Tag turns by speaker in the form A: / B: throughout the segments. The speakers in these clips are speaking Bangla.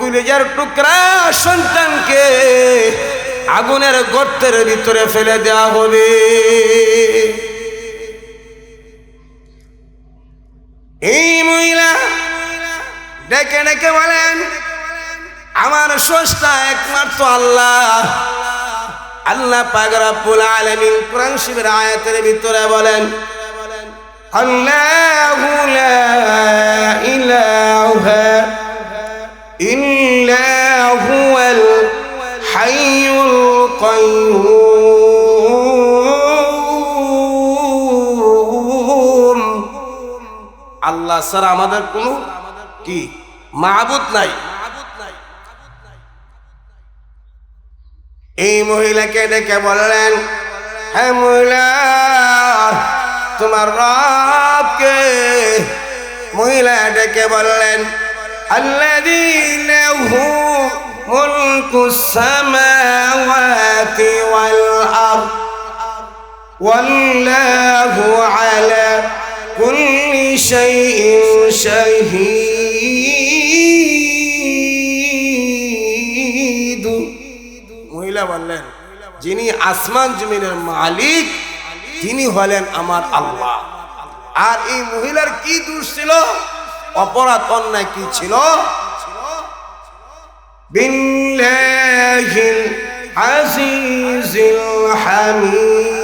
A: কুলেজার টুকরা সন্তানকে আগুনের গর্তের ভিতরে ফেলে দেওয়া হবে। এই মহিলা ডেকে ডেকে বলেন, আমার স্রষ্টা একমাত্র আল্লাহ। আল্লাহ পাগরাবুল আলমিন কোরআন শিবের আয়াতের ভিতরে বলেন, আল্লাহু আল্লাহ আমাদের কোন কি? মাহবুদ নাই। এই মহিলাকে ডেকে বললেন, হে মহিলা, তোমার রবকে মহিলা ডেকে বললেন আল্লাহ كل شيء شهيد মহিলা বললেন যিনি আসমান জমিনের মালিক তিনি হলেন আমার আল্লাহ আর এই মহিলার কি দোষ ছিল অপরাধ অন্যায় কি ছিল বিল্লাহিল আজিজিল হামিদ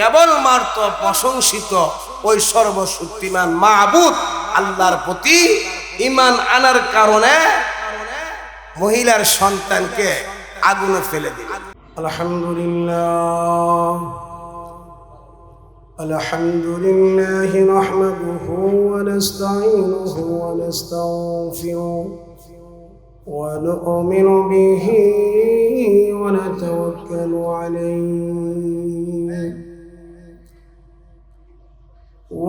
A: কেবল মাত্র প্রশংসিত ওই সর্বশক্তিমান মাহবুদ আল্লাহর প্রতি ইমান আনার কারণে মহিলার সন্তানকে আগুনে ফেলে দিল আলহামদুলিল্লাহ الحمد لله نحمده ونستعينه ونستغفره ونؤمن به ونتوكل عليه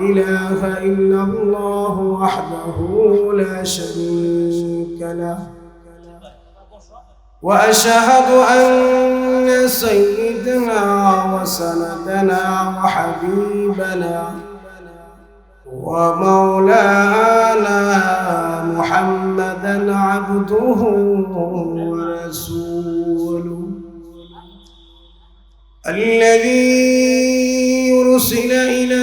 A: إله إلا الله وحده لا شريك له. وأشهد أن سيدنا وسندنا وحبيبنا ومولانا محمدا عبده ورسوله. الذي يرسل إلى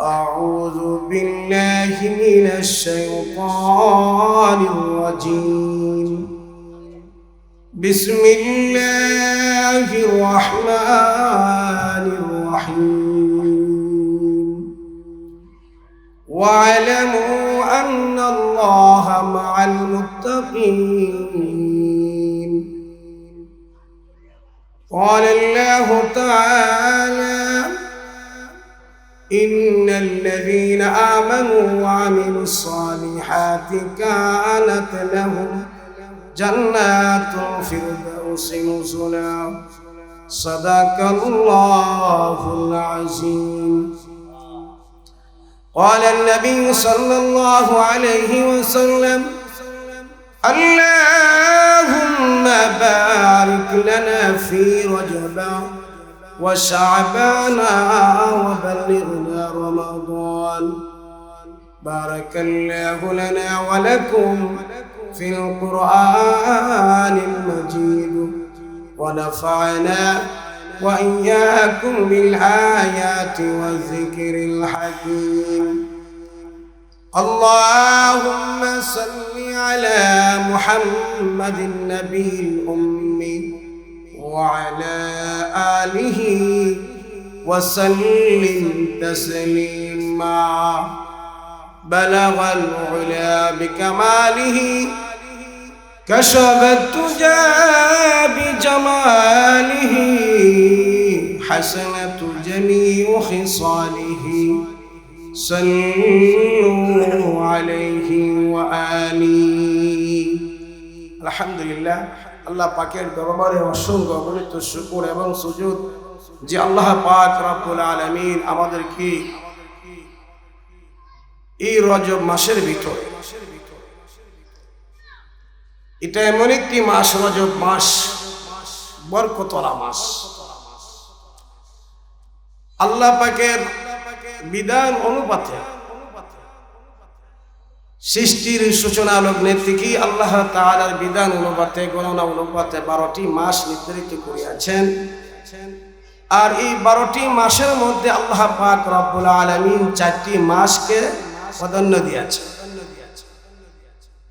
A: أعوذ بالله من الشيطان الرجيم. بسم الله الرحمن الرحيم. واعلموا أن الله مع المتقين. قال الله تعالى آمنوا وعملوا الصالحات كانت لهم جنات الفردوس نزلا. صدق الله العظيم. قال النبي صلى الله عليه وسلم اللهم بارك لنا في رجب وشعبان وبلغنا رمضان. بارك الله لنا ولكم في القرآن المجيد ونفعنا وإياكم بالآيات والذكر الحكيم. اللهم صل على محمد النبي الأمي وعلى آله وسلم تسليما. بلغ العلا بكماله كشف التجى بجماله حسنة جميع خصاله صلوا عليه وآله الحمد لله আল্লাহ পাকের দরবারে অসংখ্য অগণিত শুকুর এবং সুজুদ যে আল্লাহ পাক রব্বুল আলামিন আমাদেরকে এই রজব মাসের ভিতর। এটা এমন একটি মাস, রজব মাস বরকতলা মাস। আল্লাহ পাকের বিধান অনুপাতে সৃষ্টির সূচনা লগ্নে থেকে আল্লাহ তাআলার বিধান অনুপাতে, গণনা অনুপাতে বারোটি মাস নির্ধারিত করিয়াছেন। আর এই বারোটি মাসের মধ্যে আল্লাহ পাক রব্বুল আলমিন চারটি মাসকে প্রাধান্য দিয়েছে।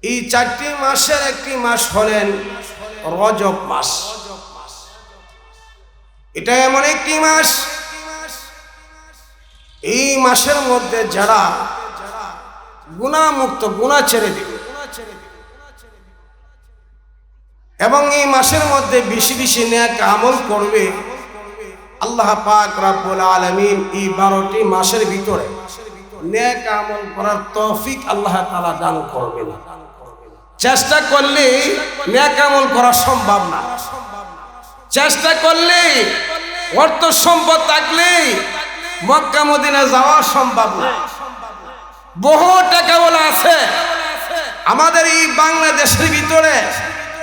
A: এই চারটি মাসের একটি মাস হলেন রজব মাস। এটা এমন একটি মাস, এই মাসের মধ্যে যারা গুণামুক্ত, গুণা ছেড়ে দিবে। এবং এই মাসের মধ্যে বেশি বেশি ন্যাক আমল করবে আল্লাহ পাক রাব্বুল আলামিন এই বারোটি মাসের ভিতরে। ন্যাক আমল করার তৌফিক আল্লাহ তাআলা দান করবেন চেষ্টা করলে ন্যাক আমল করা সম্ভব না। চেষ্টা করলে অর্থ সম্পদ থাকলে মক্কা মদিনা যাওয়া সম্ভব না। বহু টাকা বলা আছে। আমাদের এই বাংলাদেশের ভিতরে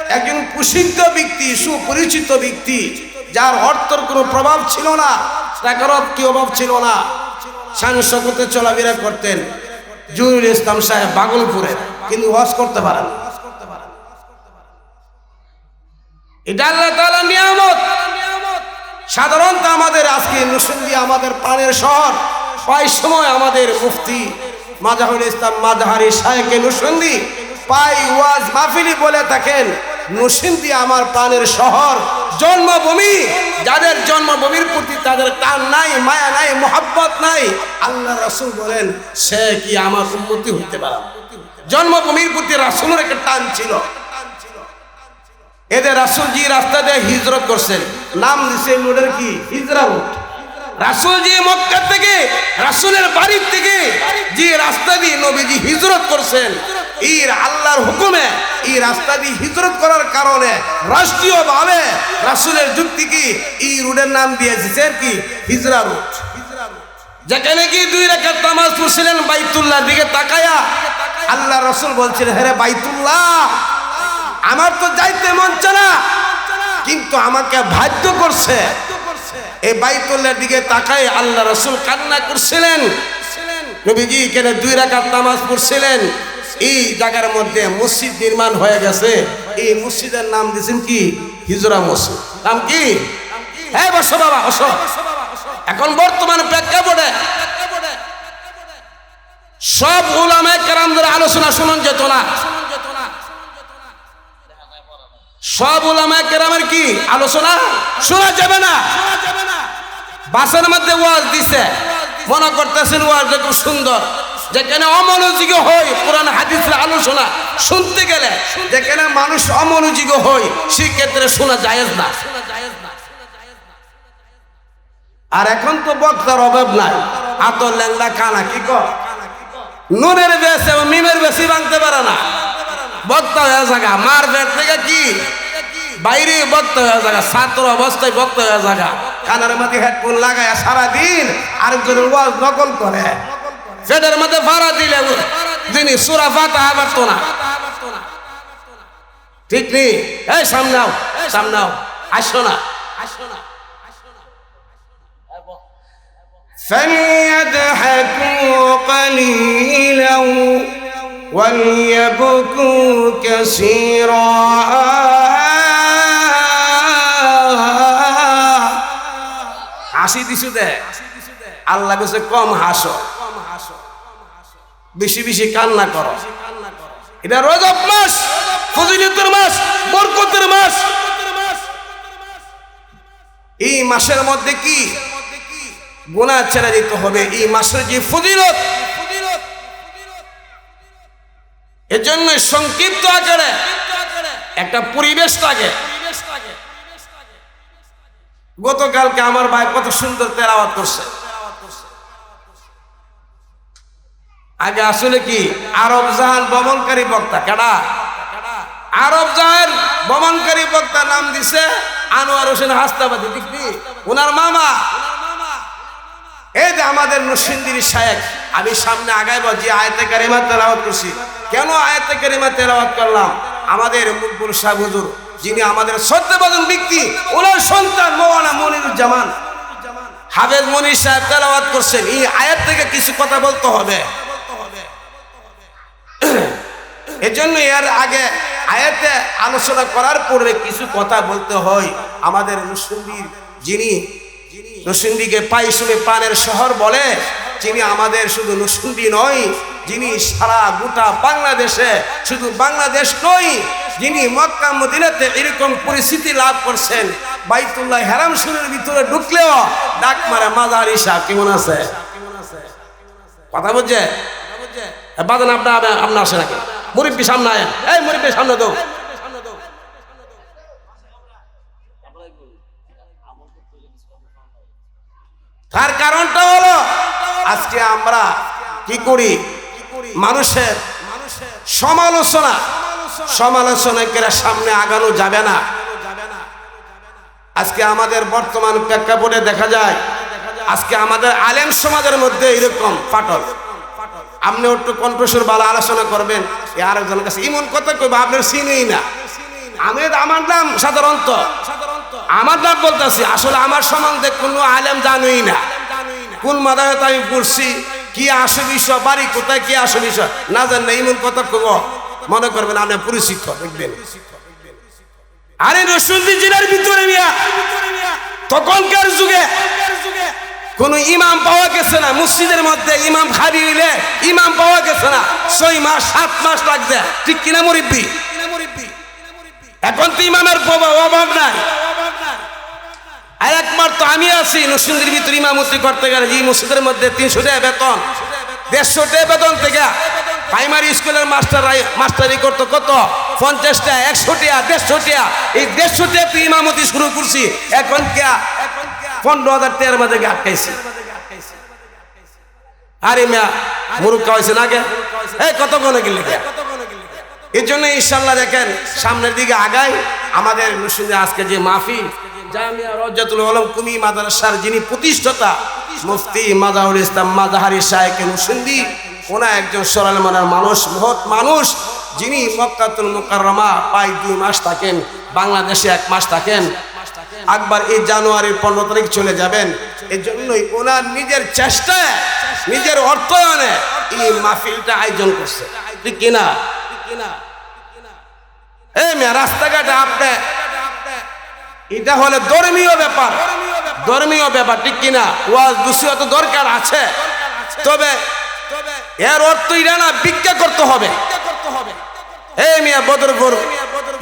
A: একজন প্রসিদ্ধ ব্যক্তি, সুপরিচিত ব্যক্তি, যার অর্থর কোনো প্রভাব ছিল না টাকার কি অভাব ছিল না। সাংসকতে চলাফেরা করতেন জুরুল ইসলাম সাহেব বাগলপুরে, কিন্তু হজ করতে পারেন এটা আল্লাহ তাআলার নিয়ামত। সাধারণত আমাদের আজকে নসুন্দি আমাদের প্রাণের শহর, প্রায় সময় আমাদের মুফতি মাজাহুল ইসলাম মাজাহারি শাহেকে নসুন্দি পাই ওয়াজ মাহফিলি বলে থাকেন নসিন্দি আমার প্রাণের শহর, জন্মভূমি, যাদের জন্মভূমির প্রতি তাদের টান নাই, মায়া নাই, মোহাব্বত নাই। আল্লাহ রাসুল বলেন, সে কি আমার উন্নতি হইতে পারে? জন্মভূমির প্রতি রাসুলের একটা টান ছিল। এদের রাসুলজি রাস্তা দিয়ে হিজরত করছেন, নাম দিছে নোডের কি? হিজরা রোড যে মক্কা থেকে, রাসুলের বাড়ির থেকে যে রাস্তা দিয়ে নবীজি হিজরত করছেন এই আল্লাহর হুকুমে এই রাস্তা দিয়ে হিজরত করার কারণে রাষ্ট্রীয়ভাবে রাসুলের যুক্তি কি? এই রোডের নাম দিয়েছে কি? হিজরা রোড যেখানে কি দুই রেখার তামাজ পড়ছিলেন বাইতুল্লাহ দিকে তাকায়া আল্লাহ রসুল বলছেন হ্যাঁ বাইতুল্লাহ, আমার তো যাইতে মন না, কিন্তু আমাকে বাধ্য করছে এই বাইতুল্লার দিকে তাকায় আল্লাহ রসুল কান্না করছিলেন। নবীজি এখানে দুই রাকাত নামাজ পড়ছিলেন। এই জায়গার মধ্যে মসজিদ নির্মাণ হয়ে গেছে। এই মসজিদের নাম দিয়েছেন কি? হিজরা মসজিদ। নাম কি? হ্যাঁ বসো বাবা, বসো। এখন বর্তমান প্রেক্ষাপটে সব ওলামায়ে কেরামদের আলোচনা শুনুন যেত না। সব ওলামায়ে কেরামের কি আলোচনা? শোনা যাবে না। বাসের মধ্যে ওয়াজ দিছে। মনে করতেছেন ওয়াজ খুব সুন্দর। যেখানে অমনোযোগী হই, কোরআন, হাদিসের আলোচনা শুনতে গেলে যেখানে মানুষ অমনোযোগী হই, সেক্ষেত্রে শোনা জায়েজ না। আর এখন তো বক্তার অভাব নাই। আতর ল্যাংলা কানা, কি কর? নুনের বেশ এবং মিমের বেশি ভাঙতে পারে না। বক্তা হয়ে জায়গা মার বের থেকে কি বাইরে বক্তা হয়ে জায়গা ছাত্র অবস্থায় বক্তা হয়ে জায়গা কানের মধ্যে হেডফোন লাগায় সারাদিন আরেকজনের ওয়াজ নকল করে পেটের মধ্যে ভাড়া দিলে যিনি সুরা ফাতা পারতো না ঠিক নেই এই সামনে আও সামনে আও আসো না আসো না فليضحكوا قليلا وليبكوا كثيرا হাসি দিছু দে আল্লাহ কাছে কম হাসো বেশি বেশি কান্না করো এটা রজব মাস ফজিলতের মাস বরকতের মাস এই মাসের মধ্যে কি গুণা ছেড়ে দিতে হবে এই মাসের যে ফজিলত এর জন্য সংক্ষিপ্ত আকারে একটা পরিবেশ থাকে গতকালকে আমার ভাই কত সুন্দর তেলাওয়াত করছে। আগে আসলে কি, আরব জাহান ভ্রমণকারী বক্তা, কেডা? আরব জাহান ভ্রমণকারী বক্তা নাম দিছে আনোয়ার হোসেন হাস্তাবাদী দেখবি ওনার মামা। এই যে আমাদের নসিন্দির শায়েক। আমি সামনে আগাইব যে আয়তে কারিমা তেলাওয়াত করছি। কেন আয়তে কারিমা তেলাওয়াত করলাম? আমাদের মুকবুল শাহ হুজুর, যিনি আমাদের সত্যবাদন ব্যক্তি, ওনার সন্তান মৌলানা মনিরুজ্জামান। হাফেজ মনির সাহেব তেলাওয়াত করছেন। এই আয়াত থেকে কিছু কথা বলতে হবে। এজন্য এর আগে আয়াতে আলোচনা করার পূর্বে কিছু কথা বলতে হয়। আমাদের মুসলিম যিনি নসুন্দিকে পাইসুমে পানের শহর বলে যিনি আমাদের শুধু নসুন্দি নয়, যিনি সারা গোটা বাংলাদেশে শুধু বাংলাদেশ নয়, যিনি মক্কা মদিনাতে এরকম পরিস্থিতি লাভ করছেন, বাইতুল্লাহ হেরাম সুরের ভিতরে ঢুকলেও ডাক মারে মাজার ইসা কেমন আছে? কথা বুঝছে? বাদান আপনার আপনার আসে নাকি? মুরব্বী সামনে আয়েন এই মুরব্বী, সামনে দো তার কারণটা হলো আজকে আমরা কি করি? মানুষের সমালোচনা। সমালোচনা করে সামনে আগানো যাবে না। আজকে আমাদের বর্তমান প্রেক্ষাপটে দেখা যায়, আজকে আমাদের আলেম সমাজের মধ্যে এরকম ফাটল। আপনি একটু কণ্ঠস্বর ভালো আলোচনা করবেন আরেকজনের কাছে। এমন কথা কইবা, আপনার চিনেই না। আমি আমার নাম সাধারণত আমার নাম বলতেছি, আসলে আমার সম্বন্ধে কোনো আলেম জানুই না। কোন মাদায়ত আমি পড়ছি? কি আসে বিষয় বাড়ি কোথায়? কি আসে বিষয় না জান না এমন কথা কব। মনে করবেন আপনি পরিচিত, দেখবেন। আরে রসুন্দি জেলার ভিতরে মিয়া, তখনকার যুগে কোন ইমাম পাওয়া গেছে না। মসজিদের মধ্যে ইমাম খালি হইলে ইমাম পাওয়া গেছে না। ছয় মাস, সাত মাস লাগছে। ঠিক কিনা মরিব্বি? এখন তো ইমামের অভাব নাই। আর একবার তো আমি আছি নসুন্দির ভিতরে ইমামতি করতে গেলে এই মসজিদের মধ্যে তিনশো টাকা বেতন, দেড়শো টাকা বেতন থেকে প্রাইমারি স্কুলের মাস্টার মাস্টারি করতো কত? পঞ্চাশ টাকা, একশো টাকা, দেড়শো টাকা। এই দেড়শো টাকা তুই ইমামতি শুরু করছি, এখন কে? পনেরো হাজার টাকার মধ্যে আটকাইছি। আরে মিয়া, মুরুক্কা হয়েছে না কে এই কত গনে গেলে এই জন্য ইনশাল্লাহ দেখেন, সামনের দিকে আগাই, আমাদের নসুন্দে আজকে যে মাহফিল জামিয়া রজাতুল আলম কুমি মাদ্রাসার যিনি প্রতিষ্ঠাতা, মুফতি মাজাহুল ইসলাম মাজাহারি শাহেক নসুন্দি ওনা একজন সরল মনের মানুষ, মহৎ মানুষ, যিনি মক্কাতুল মুকাররমা প্রায় দুই মাস থাকেন, বাংলাদেশে এক মাস থাকেন। একবার এই জানুয়ারির পনেরো তারিখ চলে যাবেন এই জন্যই ওনার নিজের চেষ্টায়, নিজের অর্থায়নে এই মাহফিলটা আয়োজন করছে। ঠিক কিনা? মেয়ে, রাস্তাঘাটে আপনি এটা হলে ধর্মীয় ব্যাপার। ধর্মীয় ব্যাপার, ঠিক কিনা? ওয়াজ দুশো তো দরকার আছে। তবে এর অর্থ এটা না, ভিক্ষা করতে হবে। এই মিয়া বদরপুর,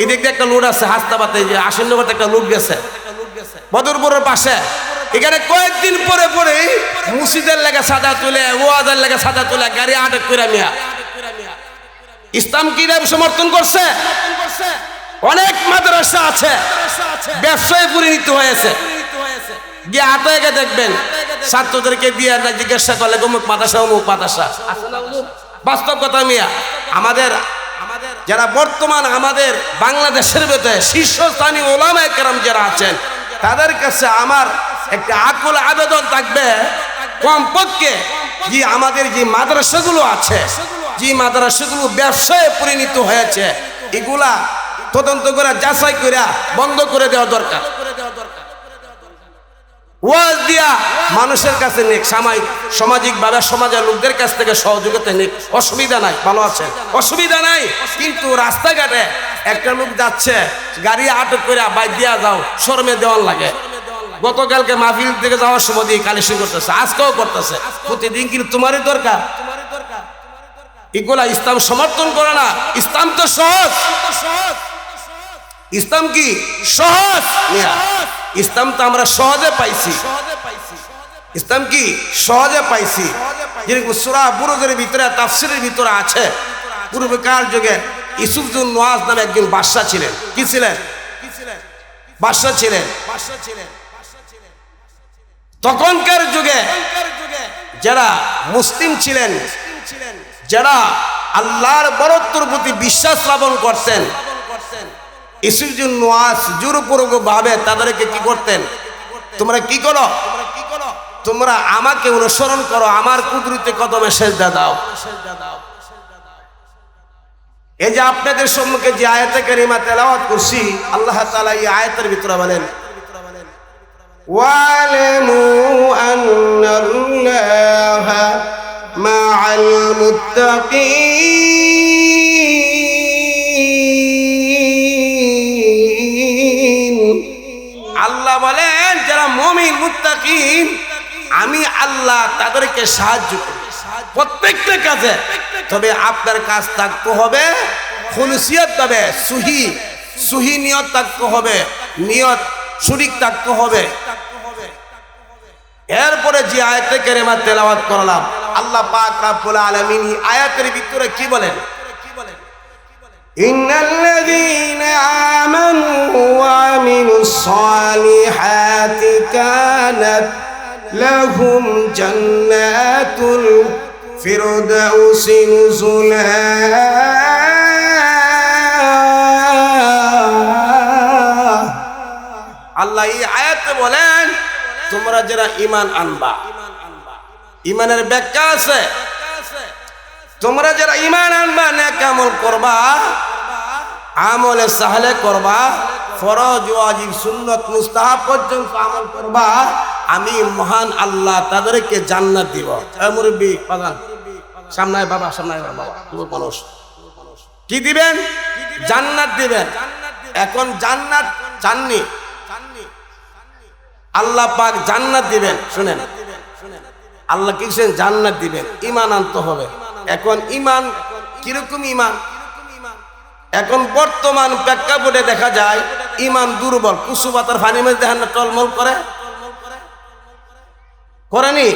A: এদিক একটা লুট আছে হাস্তাবাতে যে আসন্নগর একটা লুট গেছে। বদরপুরের পাশে। এখানে কয়েকদিন পরে পরে মুসিদের লেগে সাদা তুলে, ওয়াজের লেগে সাদা তুলে, গাড়ি আটক করে মিয়া। ইসলাম কি সমর্থন করছে? অনেক মাদ্রাসা আছে। ব্যবসায় পরিণত হয়েছে। গিয়ে দেখবেন ছাত্রদেরকে দিয়ে না জিজ্ঞাসা করলে অমুক মাদ্রাসা অমুক মাদ্রাসা? বাস্তব কথা মিয়া আমাদের যারা বর্তমান আমাদের বাংলাদেশের ভেতরে শীর্ষস্থানীয় ওলামা কেরাম যারা আছেন তাদের কাছে আমার একটা আকুল আবেদন থাকবে। কমপক্ষে যে আমাদের যে মাদ্রাসাগুলো আছে যে মাদ্রাসাগুলো ব্যবসায় পরিণত হয়েছে এগুলা তদন্ত করে যাচাই করে বন্ধ করে দেওয়া দরকার। ওয়াজ দিয়া মানুষের কাছে নিক, সামাজিক সামাজিকভাবে সমাজের লোকদের কাছ থেকে সহযোগিতা নিক। অসুবিধা নাই, ভালো আছে। অসুবিধা নাই, কিন্তু রাস্তাঘাটে একটা লোক যাচ্ছে, গাড়ি আটক করে বাইক দিয়া যাও, শরমে দেওয়ান লাগে। গতকালকে মাহফিল থেকে যাওয়ার সময় দিয়ে কালেকশন করতেছে, আজকেও করতেছে। প্রতিদিন কিন্তু তোমারই দরকার। এগুলা ইসলাম সমর্থন করে না, ইসলাম তো সহজ। ইসলাম কি সহজ। ইসলাম তো আমরা সহজে পাইছি। ইসলাম কি সহজে পাইছি? যেরকম ভিতরে, তাফসিরের ভিতরে আছে, পূর্বকার যুগে ইসুফজুন নোয়াজ নামে একজন বাদশা ছিলেন। কি ছিলেন? বাদশা ছিলেন। তখনকার যুগে যারা মুসলিম ছিলেন, যারা আল্লাহর বরত্বর প্রতি বিশ্বাস স্থাপন করতেন ইসুফজুন নোয়াজ জোরপূর্বক ভাবে তাদেরকে কি করতেন তোমরা কি করো তোমরা আমাকে অনুসরণ করো আমার কুদরতে কদমে সেজদা দাও এই যে আপনাদের সম্মুখে যে আয়াতে কারিমা তেলাওয়াত করছি আল্লাহ তাআলা এই আয়াতের ভিতরে বলেন واعلموا أن الله مع المتقين মমিন, মুত্তাকিন, আমি আল্লাহ তাদেরকে সাহায্য করি। প্রত্যেকটা কাজে। তবে আপনার কাজ থাকতে হবে খুলসিয়ত তবে সুহি সুহি নিয়ত থাকতে হবে, নিয়ত শরিক থাকতে হবে। এরপরে যে আয়াতে কেরেমা তেলাওয়াত করলাম, আল্লাহ পাক রাব্বুল আলামিন আয়াতের ভিতরে কি বলেন? إن الذين آمنوا وعملوا الصالحات كانت لهم جنات الفردوس نزلا আল্লাহ এই আয়াতে বলেন তোমরা যারা ইমান আনবা ইমানের ব্যাখ্যা আছে তোমরা যারা ইমান আনবা নেক আমল করবা আমলে সাহলে করবা, ফরজ, ওয়াজিব, সুন্নত, মুস্তাহাব পর্যন্ত আমল করবা, আমি মহান আল্লাহ তাদেরকে জান্নাত দিব। মুরব্বী বাগান সামনে বাবা সামনে বাবা তুমি মানুষ। কি দিবেন? জান্নাত দিবেন। এখন জান্নাত চাননি। আল্লাহ পাক জান্নাত দিবেন, শুনেন। আল্লাহ কি জান্নাত দিবেন। ইমান আনতে হবে। এখন ইমান কীরকম ইমান এখন বর্তমান প্রেক্ষাপটে দেখা যায়, ইমান দুর্বল কুসু পাতার ফানি মাছ দেখেন না টলমল করে। করেনি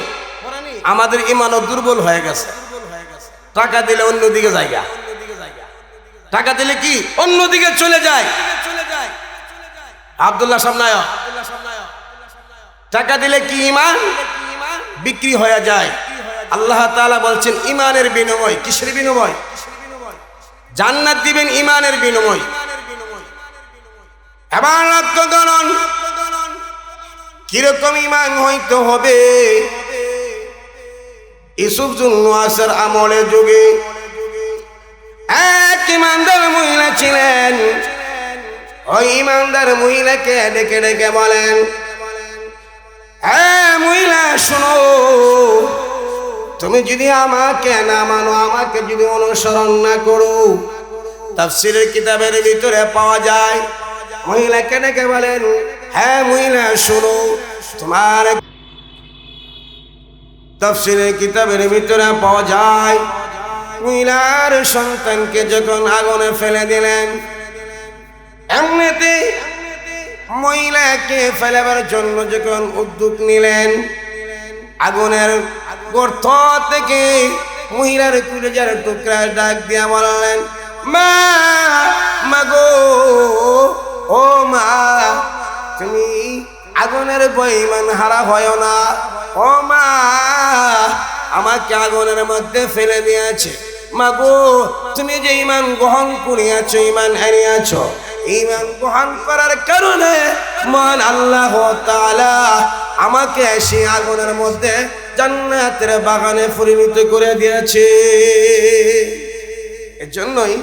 A: আমাদের ইমানও দুর্বল হয়ে গেছে। টাকা দিলে অন্যদিকে জায়গা। টাকা দিলে কি? অন্যদিকে চলে যায়। আবদুল্লাহ সামনায় টাকা দিলে কি ইমান? বিক্রি হয়ে যায়। আল্লাহ তাআলা বলছেন, ইমানের বিনিময়, কিসের বিনিময়? জান্নাত দিবেন ইমানের বিনিময়। এবার করুন কীরকম ইমান হইতে হবে? ইসুফ জুন্নাসের আমলে যুগে এক ইমানদার মহিলা ছিলেন। ওই ইমানদার মহিলাকে ডেকে ডেকে বলেন হ্যাঁ মহিলা, শোনো তুমি যদি আমাকে না মানো, আমাকে যদি অনুসরণ না করো, তাফসিরের কিতাবের ভিতরে পাওয়া যায়। মহিলাকে ডেকে বলেন হ্যাঁ মহিলা, শোনো, তোমার তাফসিরের কিতাবের ভিতরে পাওয়া যায়। মহিলার সন্তানকে যখন আগুনে ফেলে দিলেন এমনিতে মহিলাকে ফেলাবার জন্য যখন উদ্যোগ নিলেন, আগুনের গর্ত থেকে মহিলার কুলেজার টুকরা ডাক দিয়া বললেন মা মাগো ও মা, তুমি আগুনের বইমান হারা হয় না। ও মা, আমাকে আগুনের মধ্যে ফেলে দিয়েছে। মাগো তুমি যে ইমান গ্রহণ করিয়াছ, ইমান হারিয়াছ, ইমান গ্রহণ করার কারণে মান আল্লাহ তাআলা আমাকে সে আগুনের মধ্যে জান্নাতের বাগানে পরিণত করে দিয়েছে। এজন্যই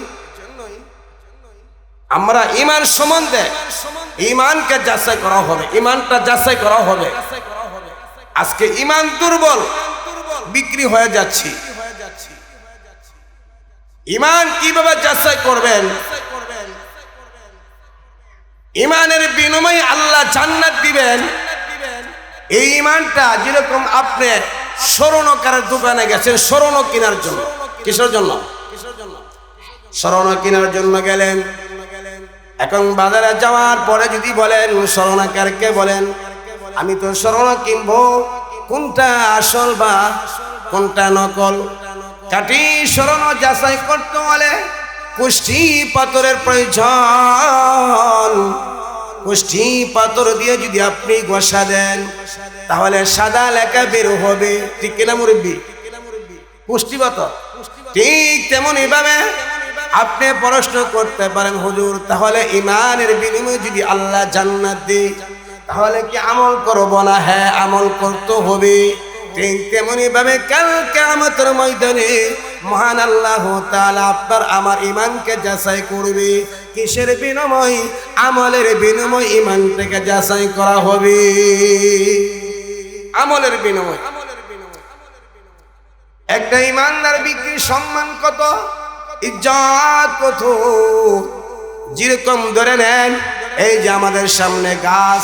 A: আমরা ইমান সম্বন্ধে ইমানকে যাচাই করা হবে ইমানটা যাচাই করা হবে। আজকে ইমান দুর্বল, বিক্রি হয়ে যাচ্ছি। ইমান কীভাবে যাচাই করবেন? ইমানের বিনিময়ে আল্লাহ জান্নাত দিবেন। এই ইমানটা যেরকম আপনি স্মরণকারের দোকানে গেছেন স্মরণ কেনার জন্য। কিসের জন্য? স্মরণা কেনার জন্য গেলেন। এখন বাজারে যাওয়ার পরে যদি বলেন স্মরণাকারকে বলেন, আমি তো স্মরণা কিনবো। কোনটা আসল বা কোনটা নকল? কাটি স্মরণ যাচাই করতে হলে কুষ্টি পাথরের প্রয়োজন। কুষ্টি পাথর দিয়ে যদি আপনি গোসা দেন, তাহলে সাদা লেখা বের হবে। ঠিক কিনা মুরব্বী? পুষ্টি পাথর? ঠিক তেমনই ভাবে আপনি প্রশ্ন করতে পারেন, হুজুর, তাহলে ইমানের বিনিময়ে যদি আল্লাহ জান্নাত দেয়, তাহলে কি আমল করব না? হ্যাঁ আমল করতে হবে। ঠিক তেমনি ভাবে কাল কেমতের ময়দানে মহান আল্লাহ তাআলা আপনার আমার ইমানকে যাচাই করবে। কিসের বিনিময়? আমলের বিনিময় ইমানটাকে যাচাই করা হবে। আমলের বিনিময়। একটা ইমানদার বিক্রির সম্মান কত? ইজ্জত কত? যেরকম ধরে নেন, এই যে আমাদের সামনে গাছ,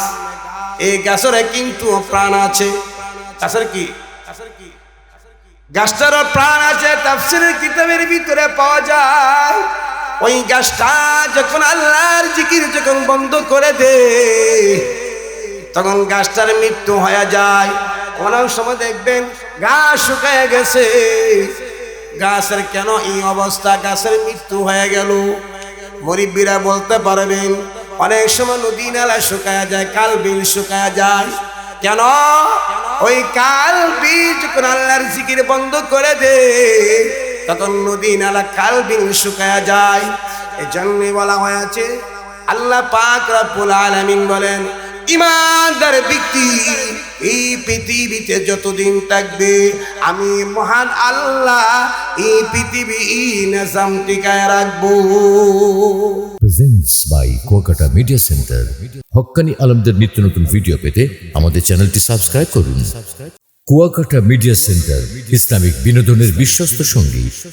A: এই গাছের কিন্তু প্রাণ আছে। গাছের কি? গাছটারও প্রাণ আছে, তাফসিরের কিতাবের ভিতরে পাওয়া যায়। ওই গাছটা যখন আল্লাহর জিকির যখন বন্ধ করে দে, তখন গাছটার মৃত্যু হয়ে যায়। অনেক সময় দেখবেন গাছ শুকায় গেছে। গাছের কেন এই অবস্থা? গাছের মৃত্যু হয়ে গেল। মরিব্বীরা বলতে পারবেন, অনেক সময় নদী নালা শুকায় যায় কাল বিল শুকায় যায়। কেন? ওই কাল বীজ যখন আল্লাহর জিকির বন্ধ করে দে। তখন নদী নালা কাল বিন শুকায় যায়। এই জন্যে বলা হয়েছে, আল্লাহ পাক রাব্বুল আলামিন বলেন, ইমানদার ব্যক্তি এই পৃথিবীতে যতদিন থাকবে, আমি মহান আল্লাহ এই পৃথিবী টিকায় রাখব।
B: Presents by Kuakata media centre Haqqani আলমদের নিত্য নতুন ভিডিও পেতে আমাদের চ্যানেলটি সাবস্ক্রাইব করুন। কুয়াকাটা মিডিয়া সেন্টার ইসলামিক বিনোদনের বিশ্বস্ত সঙ্গী।